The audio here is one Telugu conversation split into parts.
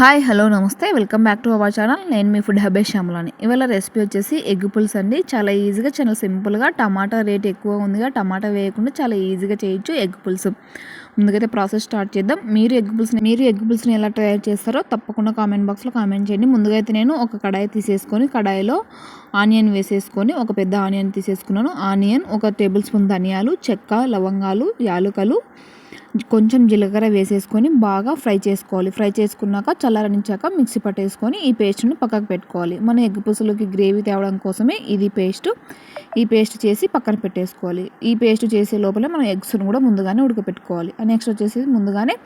హాయ్ హలో నమస్తే. Welcome back to our channel. నేను మీ ఫుడ్ హబే శ్యామలాని. ఇవాళ రెసిపీ వచ్చేసి ఎగ్ పుల్స్ అండి. చాలా ఈజీగా చాలా సింపుల్గా టమాటా రేట్ ఎక్కువ ఉందిగా టమాటా వేయకుండా చాలా ఈజీగా చేయొచ్చు ఎగ్ పులుసు. ముందుకైతే ప్రాసెస్ స్టార్ట్ చేద్దాం. మీరు ఎగ్ పులుసుని మీరు ఎగ్ పుల్స్ని ఎలా తయారు చేస్తారో తప్పకుండా కామెంట్ బాక్స్లో కామెంట్ చేయండి. ముందుగా అయితే నేను ఒక కడాయి తీసేసుకొని కడాయిలో ఆనియన్ వేసేసుకొని ఒక పెద్ద ఆనియన్ తీసేసుకున్నాను. ఆనియన్ ఒక టేబుల్ స్పూన్ ధనియాలు చెక్క లవంగాలు యాలుకలు కొంచెం జీలకర్ర వేసేసుకొని బాగా ఫ్రై చేసుకోవాలి. ఫ్రై చేసుకున్నాక చల్లారనించాక మిక్సీ పట్టేసుకొని ఈ పేస్ట్ను పక్కకు పెట్టుకోవాలి. మన ఎగ్ పులుసులోకి గ్రేవీ తేవడం కోసమే ఇది పేస్ట్. ఈ పేస్ట్ చేసి పక్కన పెట్టేసుకోవాలి. ఈ పేస్ట్ చేసే లోపల మనం ఎగ్స్ను కూడా ముందుగానే ఉడకపెట్టుకోవాలి. నెక్స్ట్ వచ్చేసి ముందుగానే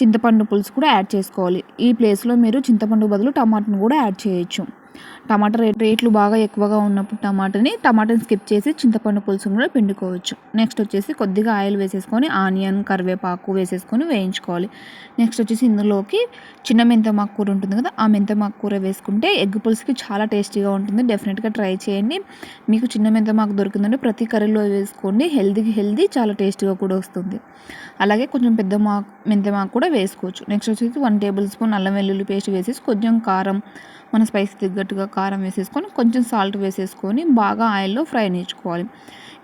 చింతపండు పులుసు కూడా యాడ్ చేసుకోవాలి. ఈ ప్లేస్లో మీరు చింతపండు బదులు టమాటాను కూడా యాడ్ చేయొచ్చు. టమాటా రేట్ రేట్లు బాగా ఎక్కువగా ఉన్నప్పుడు టమాటాని టమాటాని స్కిప్ చేసి చింతపండు పులుసును కూడా పిండుకోవచ్చు. నెక్స్ట్ వచ్చేసి కొద్దిగా ఆయిల్ వేసేసుకొని ఆనియన్ కరివేపాకు వేసేసుకొని వేయించుకోవాలి. నెక్స్ట్ వచ్చేసి ఇందులోకి చిన్న మెంతమాకు కూర ఉంటుంది కదా ఆ మెంతమాకు కూర వేసుకుంటే ఎగ్ పులుసుకి చాలా టేస్టీగా ఉంటుంది. డెఫినెట్గా ట్రై చేయండి. మీకు చిన్న మెంతమాకు దొరికిందంటే ప్రతి కర్రీలో వేసుకోండి. హెల్దీకి హెల్దీ చాలా టేస్టీగా కూడా వస్తుంది. అలాగే కొంచెం పెద్ద మాకు మెంతమాకు కూడా వేసుకోవచ్చు. నెక్స్ట్ వచ్చేసి వన్ టేబుల్ స్పూన్ అల్లం వెల్లుల్లి పేస్ట్ వేసేసి కొంచెం కారం మన స్పైస్ తగ్గట్టుగా కారం వేసేసుకొని కొంచెం సాల్ట్ వేసేసుకొని బాగా ఆయిల్లో ఫ్రై నేర్చుకోవాలి.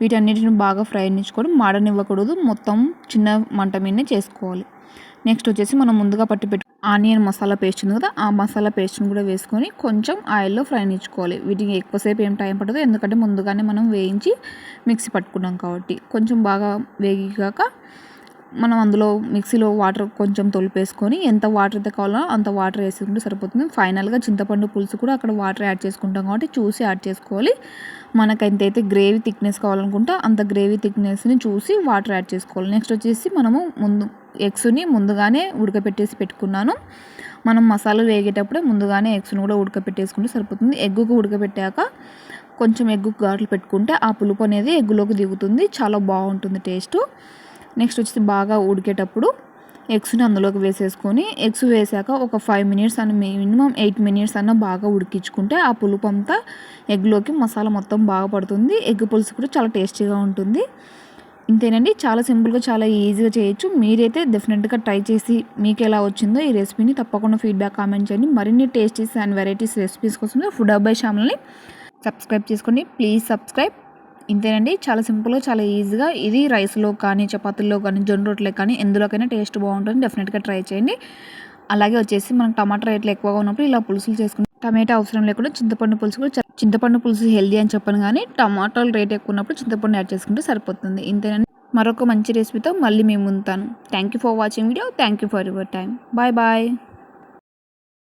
వీటన్నిటిని బాగా ఫ్రై నేర్చుకొని మాడనివ్వకూడదు. మొత్తం చిన్న మంట మీదనే చేసుకోవాలి. నెక్స్ట్ వచ్చేసి మనం ముందుగా పట్టి పెట్టు ఆనియన్ మసాలా పేస్ట్ ఉంది కదా ఆ మసాలా పేస్ట్ని కూడా వేసుకొని కొంచెం ఆయిల్లో ఫ్రై నేర్చుకోవాలి. వీటికి ఎక్కువసేపు ఏం టైం పడదు ఎందుకంటే ముందుగానే మనం వేయించి మిక్సీ పట్టుకున్నాం కాబట్టి. కొంచెం బాగా వేగిగాక మనం అందులో మిక్సీలో వాటర్ కొంచెం తొలిపేసుకొని ఎంత వాటర్ అయితే కావాలో అంత వాటర్ వేసుకుంటే సరిపోతుంది. ఫైనల్గా చింతపండు పులుసు కూడా అక్కడ వాటర్ యాడ్ చేసుకుంటాం కాబట్టి చూసి యాడ్ చేసుకోవాలి. మనకు ఎంతైతే గ్రేవీ థిక్నెస్ కావాలనుకుంటే అంత గ్రేవీ థిక్నెస్ని చూసి వాటర్ యాడ్ చేసుకోవాలి. నెక్స్ట్ వచ్చేసి మనము ముందు ఎగ్స్ని ముందుగానే ఉడకపెట్టేసి పెట్టుకున్నాను. మనం మసాలా వేగేటప్పుడే ముందుగానే ఎగ్స్ని కూడా ఉడకపెట్టేసుకుంటే సరిపోతుంది. ఎగ్గుకు ఉడకపెట్టాక కొంచెం ఎగ్గు గాట్లు పెట్టుకుంటే ఆ పులుపు అనేది ఎగ్గులోకి దిగుతుంది. చాలా బాగుంటుంది టేస్ట్ నెక్స్ట్ వచ్చి బాగా ఉడికేటప్పుడు ఎగ్స్ని అందులోకి వేసేసుకొని ఎగ్స్ వేసాక ఒక ఫైవ్ మినిట్స్ అన్న మినిమం ఎయిట్ మినిట్స్ అన్న బాగా ఉడికించుకుంటే ఆ పులుపు అంతా ఎగ్లోకి మసాలా మొత్తం బాగా పడుతుంది. ఎగ్ పులుసు కూడా చాలా టేస్టీగా ఉంటుంది. ఇంతేనండి. చాలా సింపుల్గా చాలా ఈజీగా చేయొచ్చు. మీరైతే డెఫినెట్గా ట్రై చేసి మీకు ఎలా వచ్చిందో ఈ రెసిపీని తప్పకుండా ఫీడ్బ్యాక్ కామెంట్ చేయండి. మరిన్ని టేస్టీస్ అండ్ వెరైటీస్ రెసిపీస్ కోసం ఫుడ్ అబ్బాయి ఛానల్ని సబ్స్క్రైబ్ చేసుకోండి. Please subscribe. ఇంతేనండి చాలా సింపుల్గా చాలా ఈజీగా ఇది రైస్లో కానీ చపాతీల్లో కానీ జొన్న రొట్టెలో కానీ ఎందులోకైనా టేస్ట్ బాగుంటుంది డెఫినెట్గా ట్రై చేయండి. అలాగే వచ్చేసి మనకు టమాటా రేట్లు ఎక్కువగా ఉన్నప్పుడు ఇలా పులుసులు చేసుకుని టమాటా అవసరం లేకుండా చింతపండు పులుసు కూడా చింతపండు పులుసు హెల్దీ అని చెప్పను కానీ టమాటాలు రేట్ ఎక్కువ ఉన్నప్పుడు చింతపండు యాడ్ చేసుకుంటే సరిపోతుంది. ఇంతేనండి మరొక మంచి రెసిపీతో మళ్ళీ మేము ఉంటాను. Thank you for watching video thank you for your time bye bye